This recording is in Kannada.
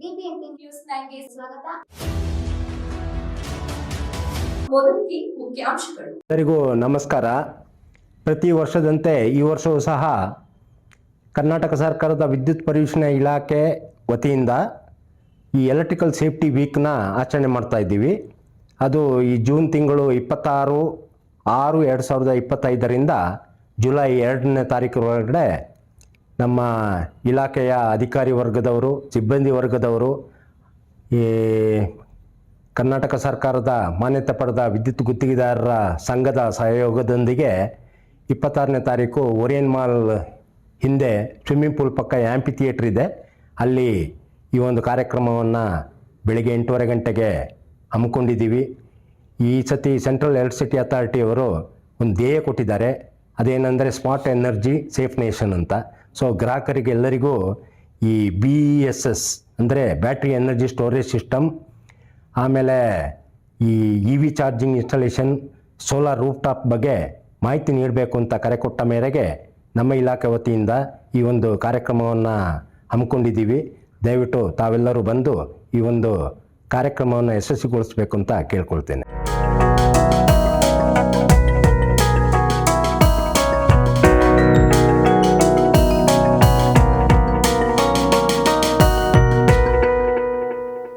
ನ್ಯೂಸ್ ಸ್ವಾಗತ. ಎಲ್ಲರಿಗೂ ನಮಸ್ಕಾರ. ಪ್ರತಿ ವರ್ಷದಂತೆ ಈ ವರ್ಷವೂ ಸಹ ಕರ್ನಾಟಕ ಸರ್ಕಾರದ ವಿದ್ಯುತ್ ಪರಿವೀಕ್ಷಣೆ ಇಲಾಖೆ ವತಿಯಿಂದ ಈ ಎಲೆಕ್ಟ್ರಿಕಲ್ ಸೇಫ್ಟಿ ವೀಕ್ನ ಆಚರಣೆ ಮಾಡ್ತಾ ಇದ್ದೀವಿ. ಅದು ಈ ಜೂನ್ ತಿಂಗಳು ಇಪ್ಪತ್ತಾರು, ಆರು ಎರಡು ಸಾವಿರದ ಇಪ್ಪತ್ತೈದರಿಂದ ಜುಲೈ ಎರಡನೇ ತಾರೀಕು ಒಳಗಡೆ ನಮ್ಮ ಇಲಾಖೆಯ ಅಧಿಕಾರಿ ವರ್ಗದವರು, ಸಿಬ್ಬಂದಿ ವರ್ಗದವರು, ಈ ಕರ್ನಾಟಕ ಸರ್ಕಾರದ ಮಾನ್ಯತೆ ಪಡೆದ ವಿದ್ಯುತ್ ಗುತ್ತಿಗೆದಾರರ ಸಂಘದ ಸಹಯೋಗದೊಂದಿಗೆ ಇಪ್ಪತ್ತಾರನೇ ತಾರೀಕು ಓರಿಯನ್ ಮಾಲ್ ಹಿಂದೆ ಸ್ವಿಮ್ಮಿಂಗ್ ಪೂಲ್ ಪಕ್ಕ ಆ್ಯಂಪಿ ಥಿಯೇಟ್ರ್ ಇದೆ. ಅಲ್ಲಿ ಈ ಒಂದು ಕಾರ್ಯಕ್ರಮವನ್ನು ಬೆಳಿಗ್ಗೆ ಎಂಟೂವರೆ ಗಂಟೆಗೆ ಹಮ್ಮಿಕೊಂಡಿದ್ದೀವಿ. ಈ ಸತಿ ಸೆಂಟ್ರಲ್ ಎಲೆಕ್ಟ್ರಿಸಿಟಿ ಅಥಾರಿಟಿಯವರು ಒಂದು ಧ್ಯೇಯ ಕೊಟ್ಟಿದ್ದಾರೆ. ಅದೇನೆಂದರೆ ಸ್ಮಾರ್ಟ್ ಎನರ್ಜಿ ಸೇಫ್ ನೇಷನ್ ಅಂತ. ಸೊ ಗ್ರಾಹಕರಿಗೆ ಎಲ್ಲರಿಗೂ ಈ ಬಿ ಇ ಎಸ್ ಎಸ್ ಅಂದರೆ ಬ್ಯಾಟ್ರಿ ಎನರ್ಜಿ ಸ್ಟೋರೇಜ್ ಸಿಸ್ಟಮ್ ಆಮೇಲೆ ಈ E V charging installation solar rooftop ಬಗ್ಗೆ ಮಾಹಿತಿ ನೀಡಬೇಕು ಅಂತ ಕರೆ ಕೊಟ್ಟ ಮೇರೆಗೆ ನಮ್ಮ ಇಲಾಖೆ ವತಿಯಿಂದ ಈ ಒಂದು ಕಾರ್ಯಕ್ರಮವನ್ನು ಹಮ್ಮಿಕೊಂಡಿದ್ದೀವಿ. ದಯವಿಟ್ಟು ತಾವೆಲ್ಲರೂ ಬಂದು ಈ ಒಂದು ಕಾರ್ಯಕ್ರಮವನ್ನು ಯಶಸ್ವಿಗೊಳಿಸಬೇಕು ಅಂತ ಕೇಳ್ಕೊಳ್ತೇನೆ.